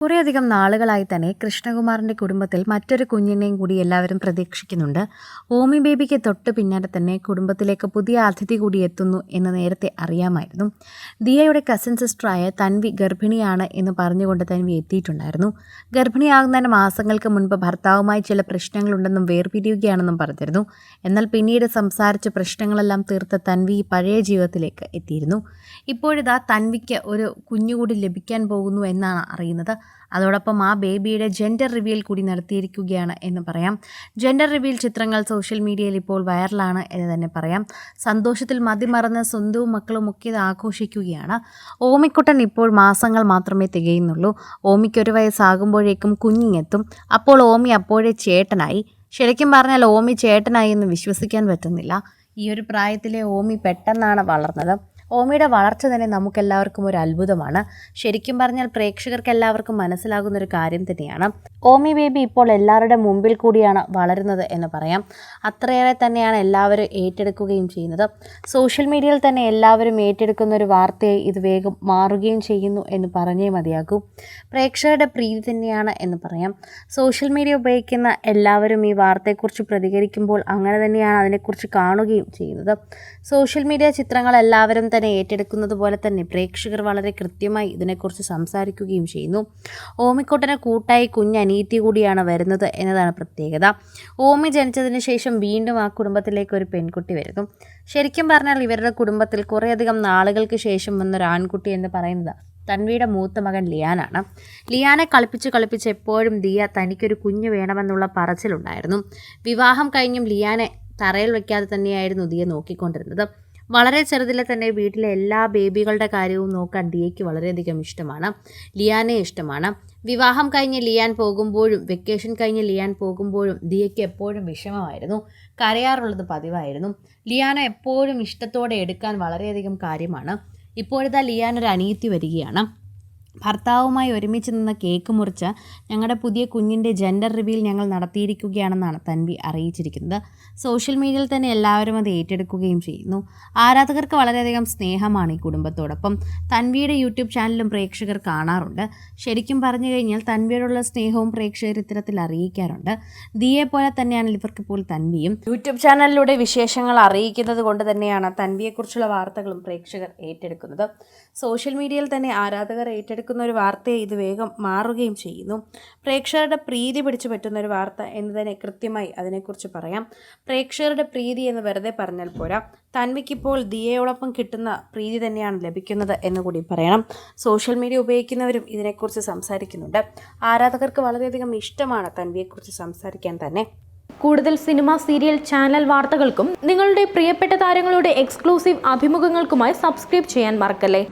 കുറേയധികം നാളുകളായി തന്നെ കൃഷ്ണകുമാറിന്റെ കുടുംബത്തിൽ മറ്റൊരു കുഞ്ഞിനെയും കൂടി എല്ലാവരും പ്രതീക്ഷിക്കുന്നുണ്ട്. ഓമി ബേബിക്ക് തൊട്ട് പിന്നാലെ തന്നെ കുടുംബത്തിലേക്ക് പുതിയ അതിഥി കൂടി എത്തുന്നു എന്ന് നേരത്തെ അറിയാമായിരുന്നു. ദിയയുടെ കസിൻ സിസ്റ്ററായ തൻവി ഗർഭിണിയാണ് എന്ന് പറഞ്ഞുകൊണ്ട് തൻവി എത്തിയിട്ടുണ്ടായിരുന്നു. ഗർഭിണിയാകുന്നതിന് മാസങ്ങൾക്ക് മുൻപ് ഭർത്താവുമായി ചില പ്രശ്നങ്ങളുണ്ടെന്നും വേർപിരിയുകയാണെന്നും പറഞ്ഞിരുന്നു. എന്നാൽ പിന്നീട് സംസാരിച്ച് പ്രശ്നങ്ങളെല്ലാം തീർത്ത് തൻവി പഴയ ജീവിതത്തിലേക്ക് എത്തിയിരുന്നു. ഇപ്പോഴിതാ തൻവിക്ക് ഒരു കുഞ്ഞുകൂടി ലഭിക്കാൻ പോകുന്നു എന്നാണ് അറിയുന്നത്. അതോടൊപ്പം ആ ബേബിയുടെ ജെൻഡർ റിവീൽ കൂടി നടത്തിയിരിക്കുകയാണ് എന്ന് പറയാം. ജെൻഡർ റിവീൽ ചിത്രങ്ങൾ സോഷ്യൽ മീഡിയയിൽ ഇപ്പോൾ വൈറലാണ് എന്ന് തന്നെ പറയാം. സന്തോഷത്തിൽ മതിമറന്ന് സ്വന്തവും മക്കളും ഒക്കെ ഇത് ആഘോഷിക്കുകയാണ്. ഓമിക്കുട്ടൻ ഇപ്പോൾ മാസങ്ങൾ മാത്രമേ തികയുന്നുള്ളൂ. ഓമിക്കൊരു വയസ്സാകുമ്പോഴേക്കും കുഞ്ഞിങ്ങെത്തും. അപ്പോൾ ഓമി അപ്പോഴേ ചേട്ടനായി. ശരിക്കും പറഞ്ഞാൽ ഓമി ചേട്ടനായി എന്ന് വിശ്വസിക്കാൻ പറ്റുന്നില്ല. ഈ ഒരു പ്രായത്തിലെ ഓമി പെട്ടെന്നാണ് വളർന്നത്. ഓമിയുടെ വളർച്ച തന്നെ നമുക്കെല്ലാവർക്കും ഒരു അത്ഭുതമാണ്. ശരിക്കും പറഞ്ഞാൽ പ്രേക്ഷകർക്ക് എല്ലാവർക്കും മനസ്സിലാകുന്ന ഒരു കാര്യം തന്നെയാണ്. ഓമി ബേബി ഇപ്പോൾ എല്ലാവരുടെ മുമ്പിൽ കൂടിയാണ് വളരുന്നത് എന്ന് പറയാം. അത്രയേറെ തന്നെയാണ് എല്ലാവരും ഏറ്റെടുക്കുകയും ചെയ്യുന്നത്. സോഷ്യൽ മീഡിയയിൽ തന്നെ എല്ലാവരും ഏറ്റെടുക്കുന്ന ഒരു വാർത്തയെ ഇത് വേഗം മാറുകയും ചെയ്യുന്നു എന്ന് പറഞ്ഞേ മതിയാകൂ. പ്രേക്ഷകരുടെ പ്രീതി തന്നെയാണ് എന്ന് പറയാം. സോഷ്യൽ മീഡിയ ഉപയോഗിക്കുന്ന എല്ലാവരും ഈ വാർത്തയെക്കുറിച്ച് പ്രതികരിക്കുമ്പോൾ അങ്ങനെ തന്നെയാണ് അതിനെക്കുറിച്ച് കാണുകയും ചെയ്യുന്നത്. സോഷ്യൽ മീഡിയ ചിത്രങ്ങൾ എല്ലാവരും തന്നെ ഏറ്റെടുക്കുന്നത് പോലെ തന്നെ പ്രേക്ഷകർ വളരെ കൃത്യമായി ഇതിനെക്കുറിച്ച് സംസാരിക്കുകയും ചെയ്യുന്നു. ഓമിക്കുട്ടന് കൂട്ടായി കുഞ്ഞ് കുഞ്ഞനീത്തി കൂടിയാണ് വരുന്നത് എന്നതാണ് പ്രത്യേകത. ഓമി ജനിച്ചതിന് ശേഷം വീണ്ടും ആ കുടുംബത്തിലേക്ക് ഒരു പെൺകുട്ടി വരുന്നു. ശരിക്കും പറഞ്ഞാൽ ഇവരുടെ കുടുംബത്തിൽ കുറേയധികം നാളുകൾക്ക് ശേഷം വന്നൊരു ആൺകുട്ടി എന്ന് പറയുന്നത് തൻവിയുടെ മൂത്ത മകൻ ലിയാനാണ്. ലിയാനെ കളിപ്പിച്ച് കളിപ്പിച്ച് എപ്പോഴും ദിയ തനിക്കൊരു കുഞ്ഞ് വേണമെന്നുള്ള പറച്ചിലുണ്ടായിരുന്നു. വിവാഹം കഴിഞ്ഞും ലിയാനെ തറയിൽ വയ്ക്കാതെ തന്നെയായിരുന്നു ദിയ നോക്കിക്കൊണ്ടിരുന്നത്. വളരെ ചെറുതിലെ തന്നെ വീട്ടിലെ എല്ലാ ബേബികളുടെ കാര്യവും നോക്കാൻ ഡിയയ്ക്ക് വളരെയധികം ഇഷ്ടമാണ്. ലിയാനെ ഇഷ്ടമാണ്. വിവാഹം കഴിഞ്ഞ് ലിയാൻ പോകുമ്പോഴും വെക്കേഷൻ കഴിഞ്ഞ് ലിയാൻ പോകുമ്പോഴും ദിയയ്ക്ക് എപ്പോഴും വിഷമമായിരുന്നു. കരയാറുള്ളത് പതിവായിരുന്നു. ലിയാന എപ്പോഴും ഇഷ്ടത്തോടെ എടുക്കാൻ വളരെയധികം കാര്യമാണ്. ഇപ്പോഴത്തെ ലിയാൻ ഒരു അനിയത്തി വരികയാണ്. ഭർത്താവുമായി ഒരുമിച്ച് നിന്ന് കേക്ക് മുറിച്ച് ഞങ്ങളുടെ പുതിയ കുഞ്ഞിന്റെ ജെൻഡർ റിവീൽ ഞങ്ങൾ നടത്തിയിരിക്കുകയാണെന്നാണ് തൻവി അറിയിച്ചിരിക്കുന്നത്. സോഷ്യൽ മീഡിയയിൽ തന്നെ എല്ലാവരും അത് ഏറ്റെടുക്കുകയും ചെയ്യുന്നു. ആരാധകർക്ക് വളരെയധികം സ്നേഹമാണ് ഈ കുടുംബത്തോടൊപ്പം. തൻവിയുടെ യൂട്യൂബ് ചാനലും പ്രേക്ഷകർ കാണാറുണ്ട്. ശരിക്കും പറഞ്ഞു കഴിഞ്ഞാൽ തൻവിയോടുള്ള സ്നേഹവും പ്രേക്ഷകർ ഇത്തരത്തിൽ അറിയിക്കാറുണ്ട്. ദിയെ പോലെ തന്നെയാണ് ഇവർക്ക് ഇപ്പോൾ തൻവിയും. യൂട്യൂബ് ചാനലിലൂടെ വിശേഷങ്ങൾ അറിയിക്കുന്നത് കൊണ്ട് തന്നെയാണ് തൻവിയെക്കുറിച്ചുള്ള വാർത്തകളും പ്രേക്ഷകർ ഏറ്റെടുക്കുന്നത്. സോഷ്യൽ മീഡിയയിൽ തന്നെ ആരാധകർ ഏറ്റെടുക്കുന്നത് ഏറ്റെടുക്കുന്ന ഒരു വാർത്തയെ ഇത് വേഗം മാറുകയും ചെയ്യുന്നു. പ്രേക്ഷകരുടെ പ്രീതി പിടിച്ചു പറ്റുന്ന ഒരു വാർത്ത എന്ന് തന്നെ കൃത്യമായി അതിനെക്കുറിച്ച് പറയാം. പ്രേക്ഷകരുടെ പ്രീതി എന്ന് വെറുതെ പറഞ്ഞാൽ പോരാ. തന്മയ്ക്കിപ്പോൾ ദിയയോടൊപ്പം കിട്ടുന്ന പ്രീതി തന്നെയാണ് ലഭിക്കുന്നത് എന്ന് കൂടി പറയണം. സോഷ്യൽ മീഡിയ ഉപയോഗിക്കുന്നവരും ഇതിനെക്കുറിച്ച് സംസാരിക്കുന്നുണ്ട്. ആരാധകർക്ക് വളരെയധികം ഇഷ്ടമാണ് തൻവിയെക്കുറിച്ച് സംസാരിക്കാൻ തന്നെ. കൂടുതൽ സിനിമ സീരിയൽ ചാനൽ വാർത്തകൾക്കും നിങ്ങളുടെ പ്രിയപ്പെട്ട താരങ്ങളുടെ എക്സ്ക്ലൂസീവ് അഭിമുഖങ്ങൾക്കുമായി സബ്സ്ക്രൈബ് ചെയ്യാൻ മറക്കല്ലേ?